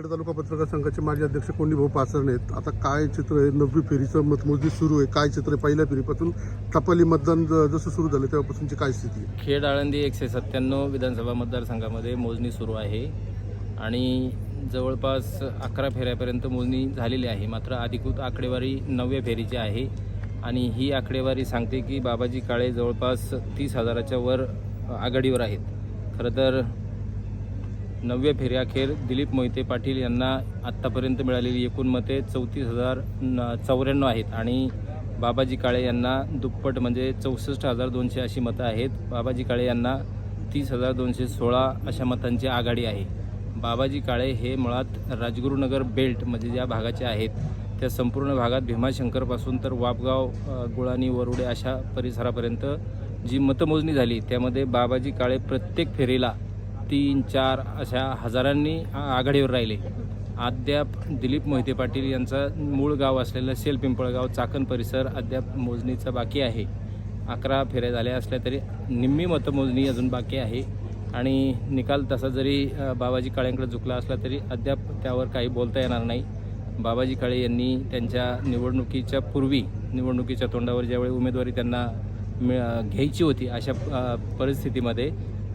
खेड तालुका पत्रकार संघाचे माजी अध्यक्ष कोंडी भाऊ पाचरणे आहेत आता काय चित्र आहे? नववी फेरीचं मतमोजणी सुरू आहे. काय चित्र आहे? पहिल्या फेरीपासून टपाली मतदान ज- जसं सुरू झालं तेव्हापासूनची काय स्थिती आहे? खेड आळंदी एकशे सत्त्याण्णव विधानसभा मतदारसंघामध्ये मोजणी सुरू आहे. आणि जवळपास अकरा फेऱ्यापर्यंत मोजणी झालेली आहे. मात्र अधिकृत आकडेवारी नवव्या फेरीची आहे. आणि ही आकडेवारी सांगते की बाबाजी काळे जवळपास तीस हजाराच्या वर आघाडीवर आहेत. खरं तर नवव्या फेऱ्याखेर दिलीप मोहिते पाटील यांना आत्तापर्यंत मिळालेली एकूण मते चौतीस हजार न- चौऱ्याण्णव आहेत. आणि बाबाजी काळे यांना दुप्पट म्हणजे चौसष्ट हजार दोनशे अशी मतं आहेत. बाबाजी काळे यांना तीस हजार दोनशे सोळा अशा मतांची आघाडी आहे. बाबाजी काळे हे मुळात राजगुरुनगर बेल्ट म्हणजे ज्या भागाचे आहेत त्या संपूर्ण भागात भीमाशंकरपासून तर वापगाव गुळानी वरुडे अशा परिसरापर्यंत जी मतमोजणी झाली त्यामध्ये बाबाजी काळे प्रत्येक फेरीला तीन चार अशा हजारांनी आ- आघाडीवर राहिले. अद्याप दिलीप मोहिते पाटील यांचा मूळ गाव असलेलं सेल पिंपळगाव चाकण परिसर अद्याप मोजणीचा बाकी आहे. अकरा फेऱ्या झाल्या असल्या तरी निम्मी मतमोजणी अजून बाकी आहे. आणि निकाल तसा जरी बाबाजी काळेंकडे झुकला असला तरी अद्याप त्यावर काही बोलता येणार नाही. बाबाजी काळे यांनी त्यांच्या निवडणुकीच्या पूर्वी निवडणुकीच्या तोंडावर ज्यावेळी उमेदवारी त्यांना मिळ घ्यायची होती अशा परिस्थितीमध्ये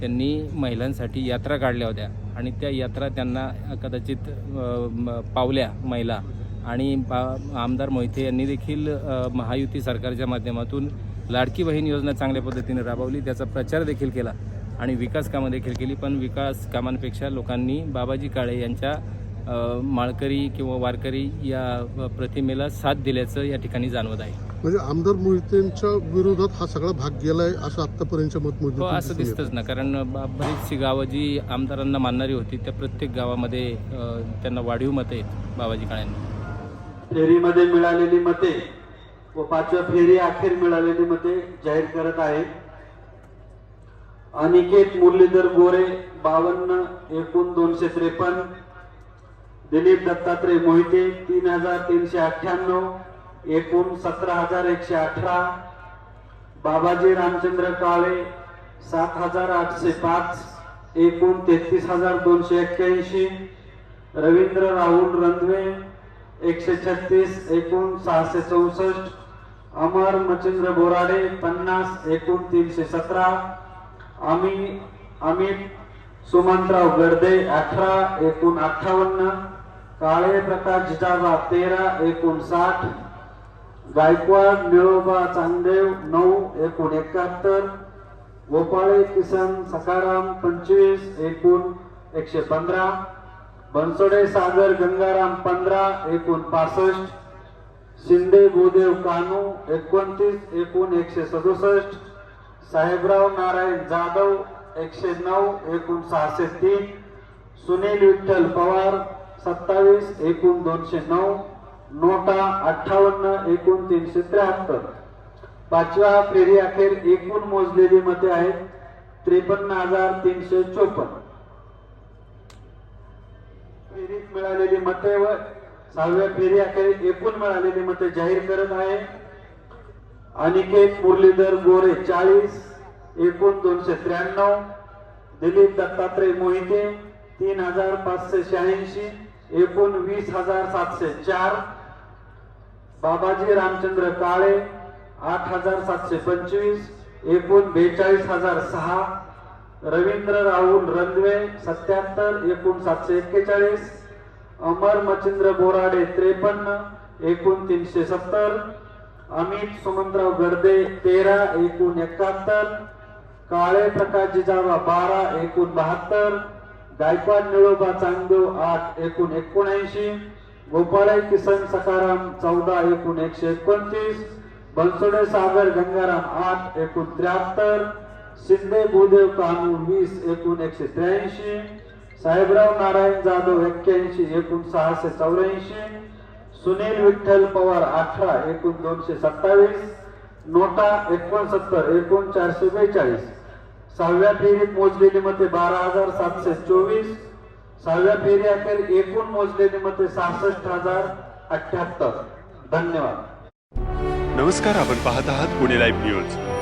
त्यांनी महिलांसाठी यात्रा काढल्या होत्या. आणि त्या यात्रा त्यांना कदाचित म- पावल्या महिला. आणि बा आमदार मोहिते यांनी देखील महायुती सरकारच्या माध्यमातून लाडकी बहीण योजना चांगल्या पद्धतीने राबवली. त्याचा प्रचार देखील केला आणि विकास कामं देखील केली. पण विकास कामांपेक्षा लोकांनी बाबाजी काळे यांच्या माळकरी किंवा वारकरी या प्रतिमेला साथ दिल्याचं या ठिकाणी जाणवत आहे. म्हणजे आमदार मोहितेंच्या विरोधात हा सगळा भाग गेलाय असं आतापर्यंतच्या हो मतमोजणी असं दिसतंच ना. कारण ब- बरीचशी गावं जी आमदारांना मानणारी होती त्या प्रत्येक गावामध्ये त्यांना वाढीव मतं आहेत बाबाजी काळ्यांना फेरीमध्ये मिळालेली मते व पाचव्या फेरी अखेर मिळालेली मते जाहीर करत आहे. अनिकेत मुरलीधर गोरे बावन्न एकूण दोनशे त्रेपन्न दिलीप दत्तात्रय मोहिते तीन हजार तीनशे अठ्ठ्याण्णव एकूण सतरा हजार एकशे अठरा. बाबाजी रामचंद्र काळे सात हजार आठशे पाच एकूण तेहतीस हजार दोनशे एक्क्याऐंशी. रवींद्र राहुल रंधवे एकशे छत्तीस एकूण सहाशे चौसष्ट. अमर मचिंद्र बोराडे पन्नास एकूण तीनशे सतरा. आम्ही अमित सुमंतराव गर्दे अठरा एकूण अठ्ठावन्न काळे प्रकाश जिजाबा तेरा एकूण साठ गायकवाड निळोबा चांगदेव नऊ एकूण एकाहत्तर गोपाळे किसन सकाराम पंचवीस एकूण एकशे पंधरा बनसोडे सागर गंगाराम पंधरा एकूण पासष्ट शिंदे भूदेव कानू एकोणतीस एकूण एकशे सदुसष्ट साहेबराव नारायण जाधव एकशे नऊ एकूण सहाशे तीन सुनील विठ्ठल पवार सत्तावीस एकूण दोनशे नऊ नोटा अठ्ठावन्न एकूण तीनशे त्र्याहत्तर. पाचव्या फेरी अखेर एकूण मोजलेली मते आहेत त्रेपन्न हजार तीनशे चोपन्न. फेरीत मिळालेली मते व सहाव्या फेरी अखेर एकूण मिळालेली मते जाहीर करत आहे. अनिकेत मुरलीधर गोरे चाळीस एकूण दोनशे त्र्याण्णव दिलीप दत्तात्रय मोहिते तीन हजार पाचशे शहाऐंशी एकूण वीस हजार सातशे चार बाबाजी रामचंद्र काळे आठ हजार सातशे पंचवीस एकूण बेचाळीस हजार सहा रवींद्र राहुल रंगवे सत्याहत्तर एकूण सातशे एक्केचाळीस अमर मच्छिंद्र बोराडे त्रेपन्न एकूण तीनशे सत्तर अमित सुमंतराव गर्दे तेरा एकूण एकाहत्तर काळे प्रकाश जिजाबा बारा एकूण बहात्तर. गायकवाड निळोबा चांगदेव आठ एकूण एकोणऐंशी. गोपाळे किसन सकाराम चौदा एकूण एकशे एकोणतीस. बनसोडे सागर गंगाराम आठ एकूण त्र्याहत्तर. शिंदे भूदेव कानू वीस एकूण एकशे त्र्याऐंशी. साहेबराव नारायण जाधव एक्क्याऐंशी एकूण सहाशे चौऱ्याऐंशी. सुनील विठ्ठल पवार अठरा एकूण दोनशे सत्तावीस. नोटा एकोणसत्तर एकूण चारशे बेचाळीस. सहाव्या फेरीत मोजलेली मते बारा हजार सातशे चोवीस. सहाव्या फेरी अखेर एकूण मोजलेली मते सहासष्ट हजार अठ्याहत्तर. धन्यवाद. नमस्कार आपण पाहत आहात पुणे लाईव्ह न्यूज.